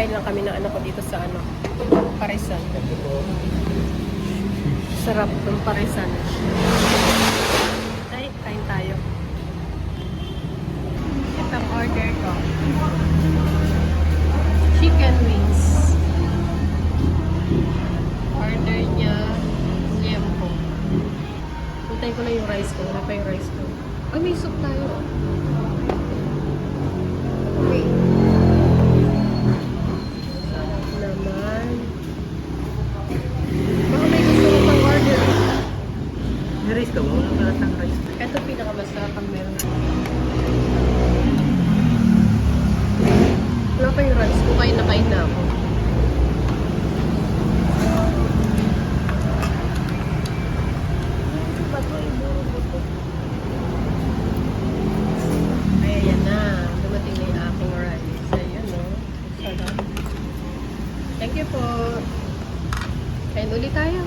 Kakain lang kami ng anak ko dito sa ano, Parisan. Sarap ng Parisan. Ay, kain tayo. Ito ang order ko. Chicken wings. Order niya, liempo. Puntayin ko na yung rice ko. Wala pa yung rice ko. Ay, may soup tayo. Naman. Baka may gusto ko pang order. May rice ka ba? Wala pala tang rice. Ito pinakamasarap ang meron. Wala pa yung rice ko. Kain na kain na ako. Ay, ayan na yung aking rice. Ayan, no? Sarap. Thank you po. Kain ulit tayo.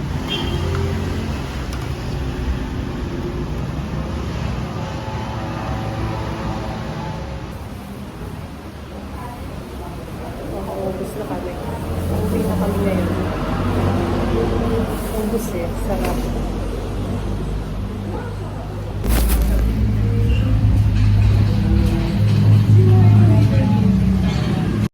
Makaubos na kami. Uwi na kami ngayon. Ubus eh. Sarap.